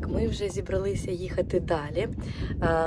вже зібралися їхати далі.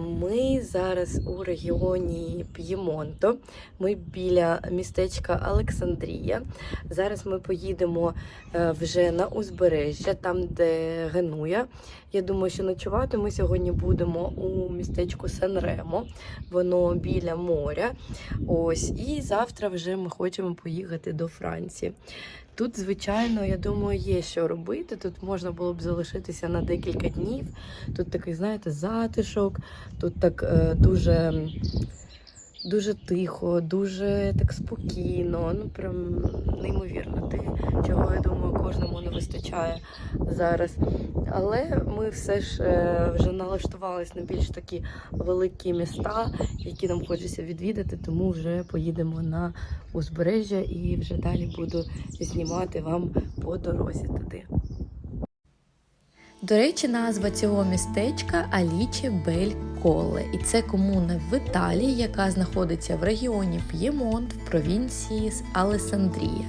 Ми зараз у регіоні П'ємонто. Ми біля містечка Олександрія. Зараз ми поїдемо е, вже на узбережжя, там, де Генуя. Я думаю, що ночувати ми сьогодні будемо у містечку Санремо. Воно біля моря. Ось, і завтра вже ми хочемо поїхати до Франції. Тут, звичайно, я думаю, є що робити. Тут можна було б залишитися на декілька днів. Тут такий, знаєте, затишок, тут так е, дуже, дуже тихо, дуже так спокійно. Ну прям неймовірно. Те, чого я думаю, кожному не вистачає зараз. Але ми все ж е, вже налаштувались на більш такі великі міста, які нам хочеться відвідати, тому вже поїдемо на узбережжя і вже далі буду знімати вам по дорозі туди. До речі, назва цього містечка Аліче Бель Коле, і це комуна в Італії, яка знаходиться в регіоні П'ємонт в провінції з Алесандрія.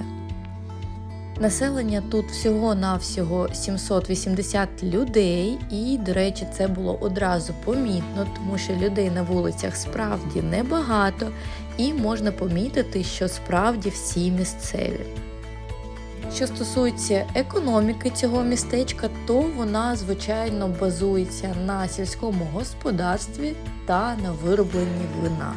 Населення тут всього-навсього 780 людей, і, до речі, це було одразу помітно, тому що людей на вулицях справді небагато, і можна помітити, що справді всі місцеві. Що стосується економіки цього містечка, то вона звичайно базується на сільському господарстві та на виробленні вина.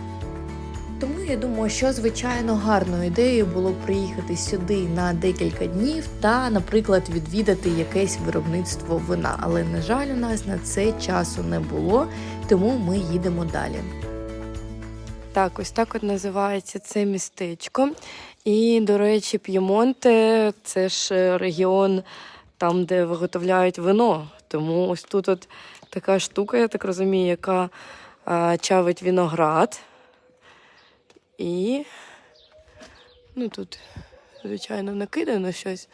Тому я думаю, що звичайно гарною ідеєю було приїхати сюди на декілька днів та, наприклад, відвідати якесь виробництво вина. Але на жаль, у нас на це часу не було, тому ми їдемо далі. Так, ось так от називається це містечко. І, до речі, П'ємонте це ж е, регіон там, де виготовляють вино. Тому ось тут от така штука, я так розумію, яка а, чавить виноград. І ну тут, звичайно, накидано щось,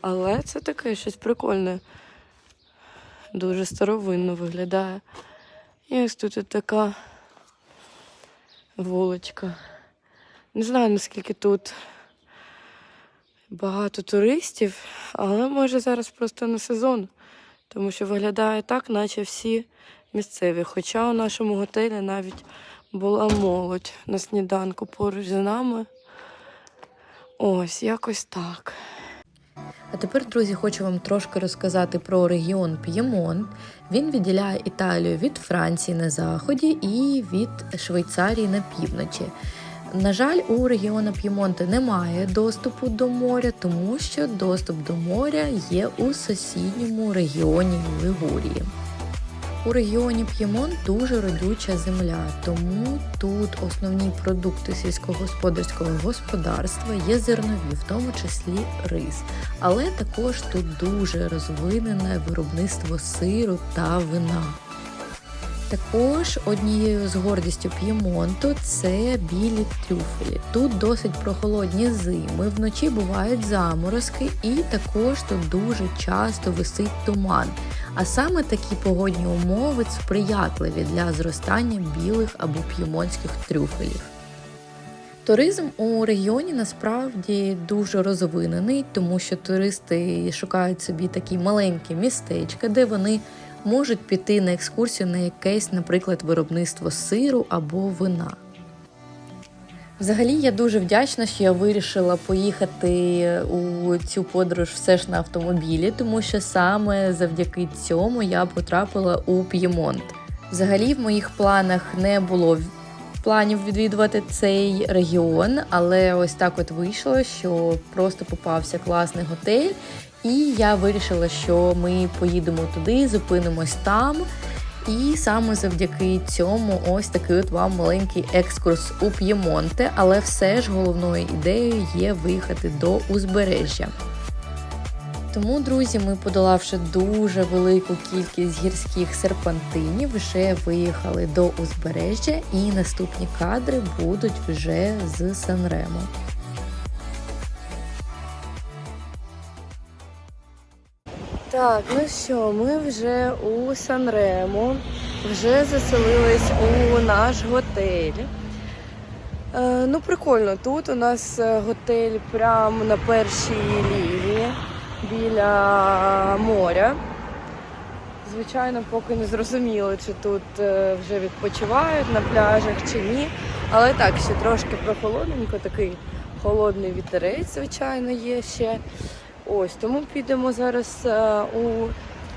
але це таке щось прикольне. Дуже старовинно виглядає. І ось тут от така вуличка. Не знаю, наскільки тут багато туристів, але може зараз просто не сезон, тому що виглядає так, наче всі місцеві. Хоча у нашому готелі навіть була молодь на сніданку поруч з нами. Ось, якось так. А тепер, друзі, хочу вам трошки розказати про регіон П'ємонт. Він відділяє Італію від Франції на заході і від Швейцарії на півночі. На жаль, у регіону П'ємонте немає доступу до моря, тому що доступ до моря є у сусідньому регіоні Лигурії. У регіоні П'ємонт дуже родюча земля, тому тут основні продукти сільськогосподарського господарства є зернові, в тому числі рис. Але також тут дуже розвинене виробництво сиру та вина. Також однією з гордістю П'ємонту це білі трюфелі. Тут досить прохолодні зими, вночі бувають заморозки, і також тут дуже часто висить туман. А саме такі погодні умови сприятливі для зростання білих або п'ємонських трюфелів. Туризм у регіоні насправді дуже розвинений, тому що туристи шукають собі такі маленькі містечка, де вони можуть піти на екскурсію на якесь, наприклад, виробництво сиру або вина. Взагалі я дуже вдячна, що я вирішила поїхати у цю подорож все ж на автомобілі, тому що саме завдяки цьому я потрапила у П'ємонт. Взагалі, в моїх планах не було планів відвідувати цей регіон, але ось так от вийшло, що просто попався класний готель, і я вирішила, що ми поїдемо туди, зупинимось там. І саме завдяки цьому ось такий от вам маленький екскурс у П'ємонте, але все ж головною ідеєю є виїхати до узбережжя. Тому, друзі, ми, подолавши дуже велику кількість гірських серпантинів, вже виїхали до узбережжя, і наступні кадри будуть вже з Санремо. Так, ну що, ми вже у Санремо, вже заселились у наш готель. Е, ну, прикольно, тут у нас е, готель прямо на першій лінії біля моря. Звичайно, поки не зрозуміло, чи тут е, вже відпочивають на пляжах чи ні. Але так, ще трошки прохолодненько, такий холодний вітерець, звичайно, є ще. Ось тому підемо зараз е, у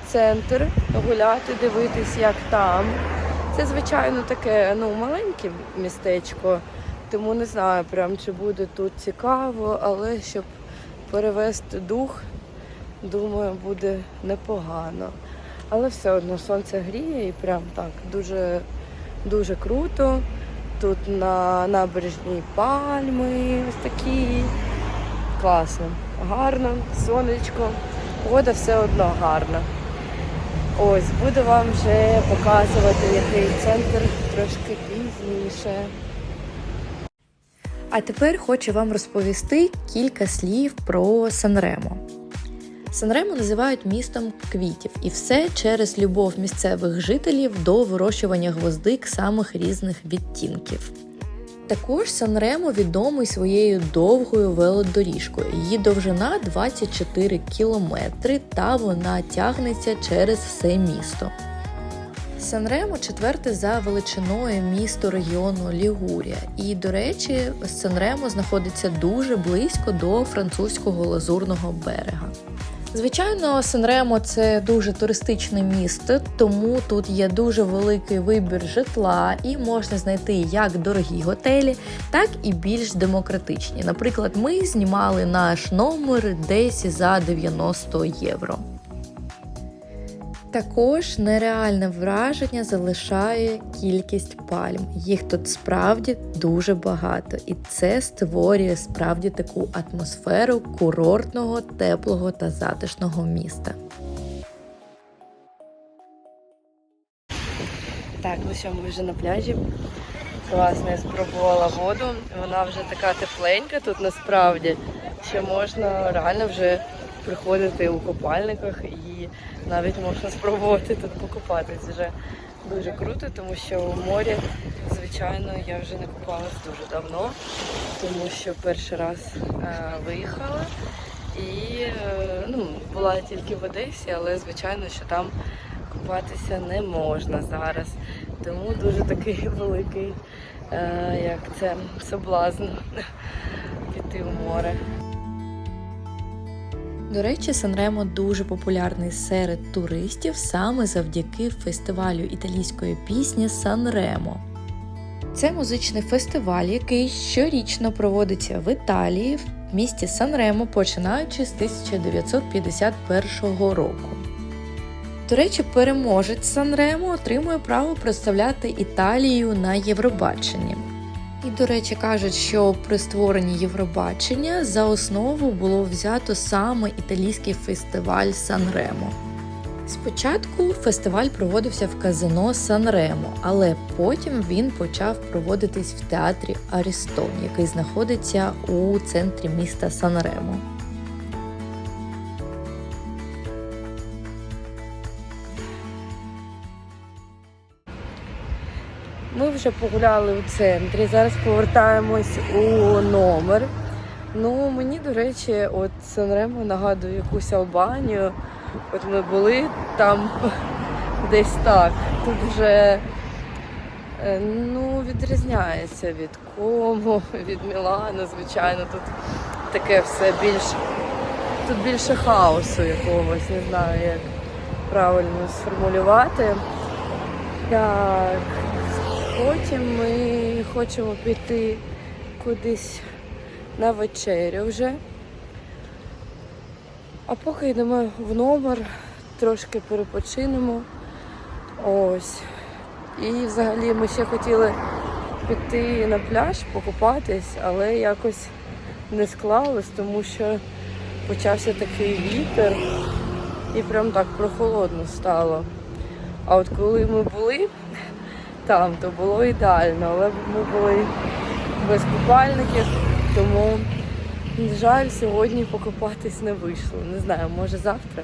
центр гуляти, дивитись, як там. Це, звичайно, таке ну, маленьке містечко, тому не знаю, прям чи буде тут цікаво, але щоб перевести дух, думаю, буде непогано. Але все одно сонце гріє і прям так дуже, дуже круто. Тут на набережній пальми ось такі. Класно, гарно, сонечко. Погода все одно гарна. Ось, буду вам вже показувати, який центр трошки пізніше. А тепер хочу вам розповісти кілька слів про Санремо. Санремо називають містом квітів, і все через любов місцевих жителів до вирощування гвоздик самих різних відтінків. Також Санремо відомий своєю довгою велодоріжкою. Її довжина 24 кілометри, та вона тягнеться через все місто. Санремо четверте за величиною місто регіону Лігурія. І, до речі, Санремо знаходиться дуже близько до французького лазурного берега. Звичайно, Сенремо це дуже туристичне місто, тому тут є дуже великий вибір житла і можна знайти як дорогі готелі, так і більш демократичні. Наприклад, ми знімали наш номер десь за 90 євро. Також нереальне враження залишає кількість пальм. Їх тут справді дуже багато, і це створює справді таку атмосферу курортного, теплого та затишного міста. Так, ну що, ми вже на пляжі. Класно, я спробувала воду. Вона вже така тепленька тут насправді, що можна реально вже приходити у купальниках і навіть можна спробувати тут покупатись вже дуже круто, тому що у морі, звичайно, я вже не купалась дуже давно, тому що перший раз е, виїхала і е, ну, була тільки в Одесі, але звичайно, що там купатися не можна зараз. Тому дуже такий великий, е, як це, соблазн піти в море. До речі, Санремо дуже популярний серед туристів саме завдяки фестивалю італійської пісні Санремо. Це музичний фестиваль, який щорічно проводиться в Італії в місті Санремо, починаючи з 1951 року. До речі, переможець Санремо отримує право представляти Італію на Євробаченні. І, до речі, кажуть, що при створенні Євробачення за основу було взято саме італійський фестиваль Санремо. Спочатку фестиваль проводився в казино Санремо, але потім він почав проводитись в театрі Арістон, який знаходиться у центрі міста Санремо. Вже погуляли у центрі, зараз повертаємось у номер. Ну, мені, до речі, от Санремо нагадує якусь Албанію. От ми були там десь так. Тут вже е, ну, відрізняється від Кому, від Мілану, звичайно. Тут таке все більш. Тут більше хаосу якогось, не знаю, як правильно сформулювати. Так. Потім ми хочемо піти кудись на вечерю вже. А поки йдемо в номер, трошки перепочинемо. Ось. І взагалі ми ще хотіли піти на пляж, покупатись, але якось не склалось, тому що почався такий вітер і прям так прохолодно стало. А от коли ми були там, то було ідеально, але ми були без купальників, тому, на жаль, сьогодні покупатись не вийшло. Не знаю, може завтра.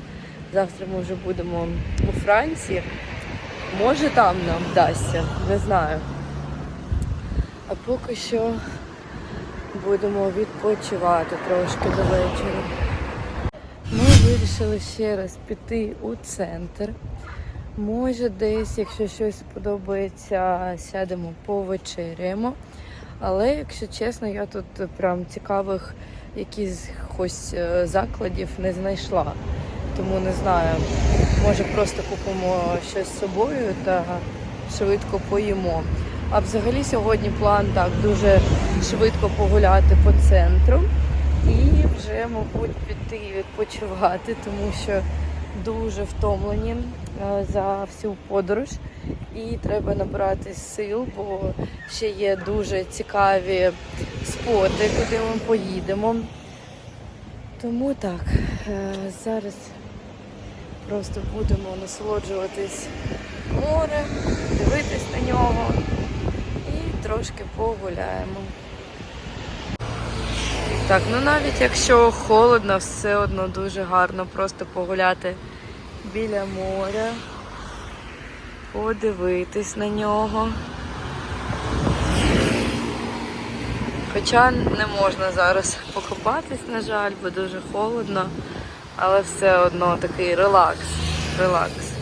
Завтра ми вже будемо у Франції. Може там нам вдасться, не знаю. А поки що будемо відпочивати трошки до вечора. Ми вирішили ще раз піти у центр. Може, десь, якщо щось сподобається, сядемо повечеряємо. Але, якщо чесно, я тут прям цікавих якихось е, закладів не знайшла. Тому не знаю, може просто купимо щось з собою та швидко поїмо. А взагалі сьогодні план так дуже швидко погуляти по центру і вже, мабуть, піти відпочивати, тому що дуже втомлені е, за всю подорож. І треба набрати сил, бо ще є дуже цікаві споти, куди ми поїдемо. Тому так, е, зараз просто будемо насолоджуватись морем, дивитись на нього і трошки погуляємо. Так, ну навіть якщо холодно, все одно дуже гарно просто погуляти біля моря, подивитись на нього. Хоча не можна зараз покупатись, на жаль, бо дуже холодно, але все одно такий релакс. Релакс.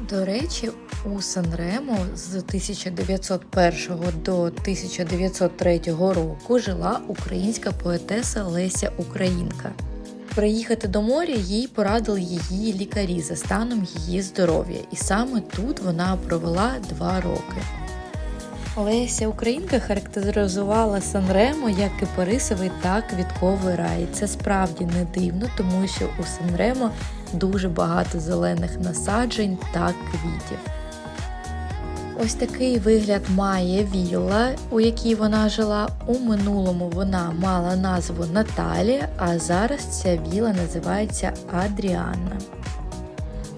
До речі, у Санремо з 1901 до 1903 року жила українська поетеса Леся Українка. Приїхати до моря їй порадили її лікарі за станом її здоров'я, і саме тут вона провела два роки. Леся Українка характеризувала Санремо як кипарисовий та квітковий рай. Це справді не дивно, тому що у Санремо дуже багато зелених насаджень та квітів. Ось такий вигляд має вілла, у якій вона жила. У минулому вона мала назву Наталія, а зараз ця віла називається Адріанна.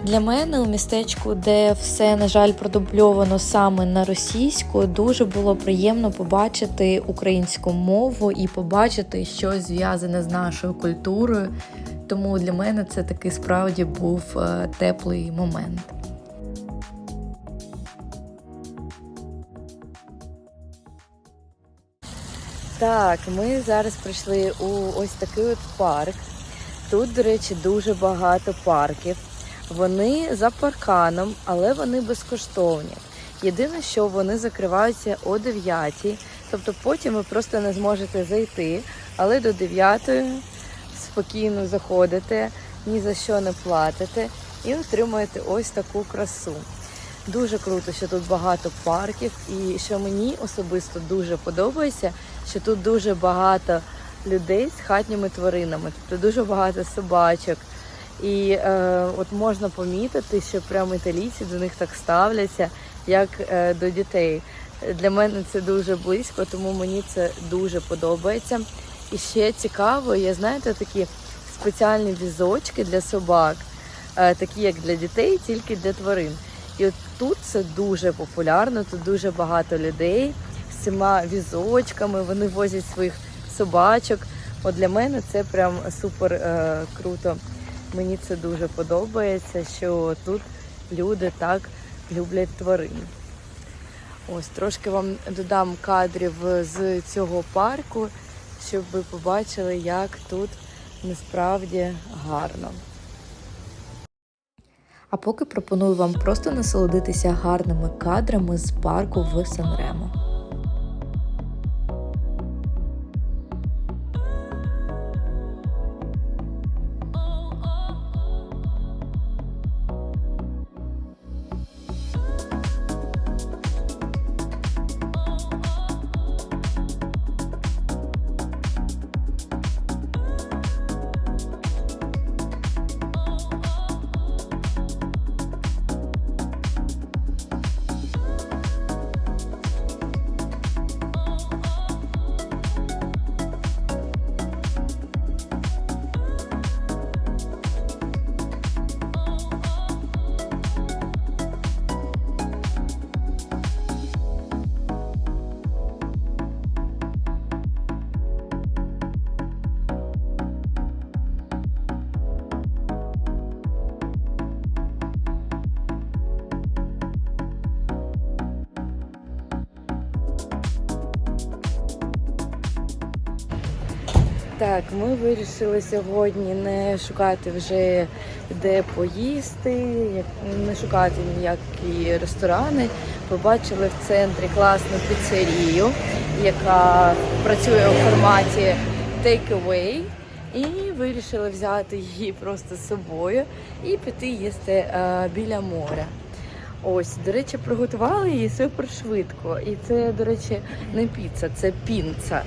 Для мене у містечку, де все, на жаль, продубльовано саме на російську, дуже було приємно побачити українську мову і побачити щось зв'язане з нашою культурою. Тому для мене це такий справді був е, теплий момент. Так, ми зараз прийшли у ось такий от парк. Тут, до речі, дуже багато парків. Вони за парканом, але вони безкоштовні. Єдине, що вони закриваються о 9, тобто потім ви просто не зможете зайти, але до 9 спокійно заходите, ні за що не платите і отримуєте ось таку красу. Дуже круто, що тут багато парків, і що мені особисто дуже подобається, що тут дуже багато людей з хатніми тваринами, тобто дуже багато собачок. І е, от можна помітити, що прямо італійці до них так ставляться, як е, до дітей. Для мене це дуже близько, тому мені це дуже подобається. І ще цікаво, є знаєте, такі спеціальні візочки для собак, е, такі як для дітей, тільки для тварин. І от тут це дуже популярно, тут дуже багато людей з цими візочками, вони возять своїх собачок. От для мене це прям супер е, круто. Мені це дуже подобається, що тут люди так люблять тварин. Ось трошки вам додам кадрів з цього парку, щоб ви побачили, як тут насправді гарно. А поки пропоную вам просто насолодитися гарними кадрами з парку в Санремо. Так, ми вирішили сьогодні не шукати вже де поїсти, не шукати ніякі ресторани. Побачили в центрі класну піцерію, яка працює у форматі take-away. І вирішили взяти її просто з собою і піти їсти е, біля моря. Ось, до речі, приготували її супер швидко. І це, до речі, не піца, це пінца.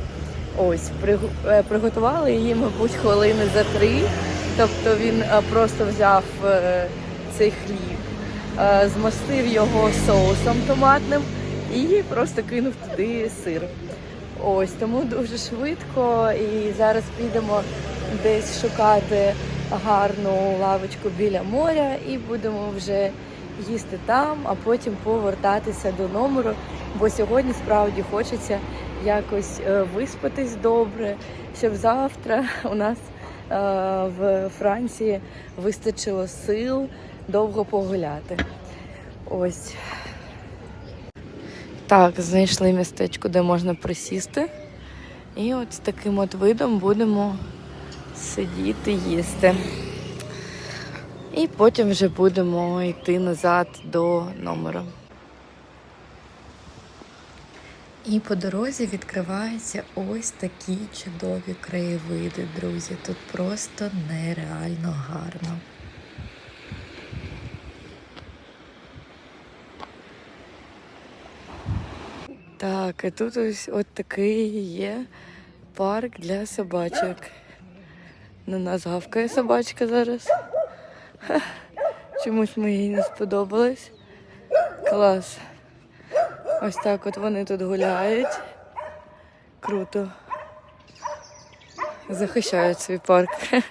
Ось, е, приготували її, мабуть, хвилини за три. Тобто він е, просто взяв е, цей хліб, змастив його соусом томатним і просто кинув туди сир. Ось тому дуже швидко. І зараз підемо десь шукати гарну лавочку біля моря і будемо вже їсти там, а потім повертатися до номеру. Бо сьогодні справді хочеться якось е, виспатись добре, щоб завтра у нас е, в Франції вистачило сил довго погуляти. Ось. Так, знайшли містечко, де можна присісти. І от з таким от видом будемо сидіти, їсти. І потім вже будемо йти назад до номеру. І по дорозі відкриваються ось такі чудові краєвиди, друзі. Тут просто нереально гарно. Так, і тут ось от такий є парк для собачок. На нас гавкає собачка зараз. Чомусь мені їй не сподобалось. Клас. Ось так от вони тут гуляють. Круто. Захищають свій парк.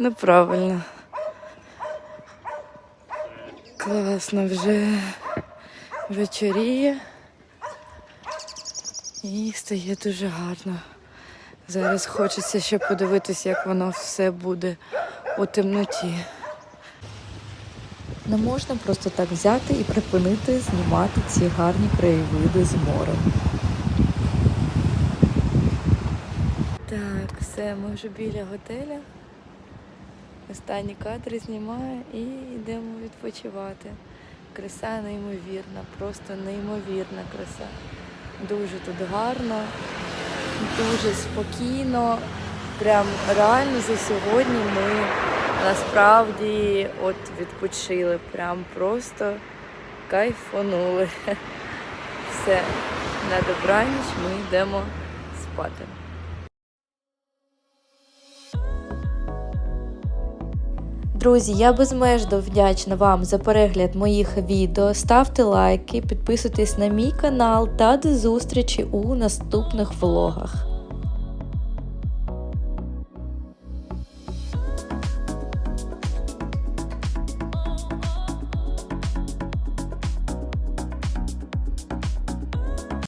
Ну правильно. Класно вже вечоріє. І стає дуже гарно. Зараз хочеться ще подивитися, як воно все буде у темноті. Не можна просто так взяти і припинити знімати ці гарні краєвиди з морем. Так, все, ми вже біля готеля. Останні кадри знімаю і йдемо відпочивати. Краса неймовірна, просто неймовірна краса. Дуже тут гарно, дуже спокійно. Прям реально за сьогодні ми насправді от відпочили. Прям просто кайфанули. Все, на добраніч ми йдемо спати. Друзі, я безмежно вдячна вам за перегляд моїх відео. Ставте лайки, підписуйтесь на мій канал та до зустрічі у наступних влогах.